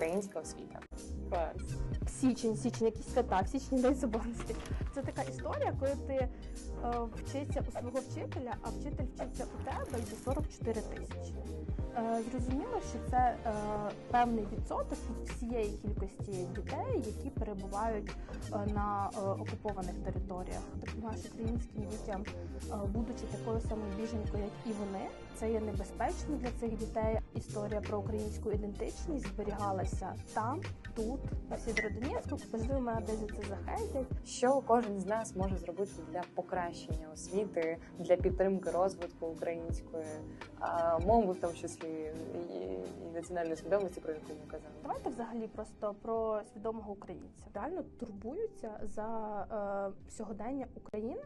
українська освіта. Клас. Січень, січень, якісь свята, в січні день соборності. Це така історія, коли ти е, вчишся у свого вчителя, а вчитель вчиться у тебе за 44 тисячі. Е, зрозуміло, що це е, певний відсоток від всієї кількості дітей, які перебувають е, на е, окупованих територіях. Допомагаєш українським дітям, е, будучи такою самою біженкою, як і вони. Це є небезпечно для цих дітей. Історія про українську ідентичність зберігалася там, тут, у Сєвєродонецьку. Можливо, мене десь це захейтять. Що кожен з нас може зробити для покращення освіти, для підтримки розвитку української мови, в тому числі і національної свідомості, про яку ми казали. Давайте взагалі просто про свідомого українця. Реально турбуються за е, сьогодення України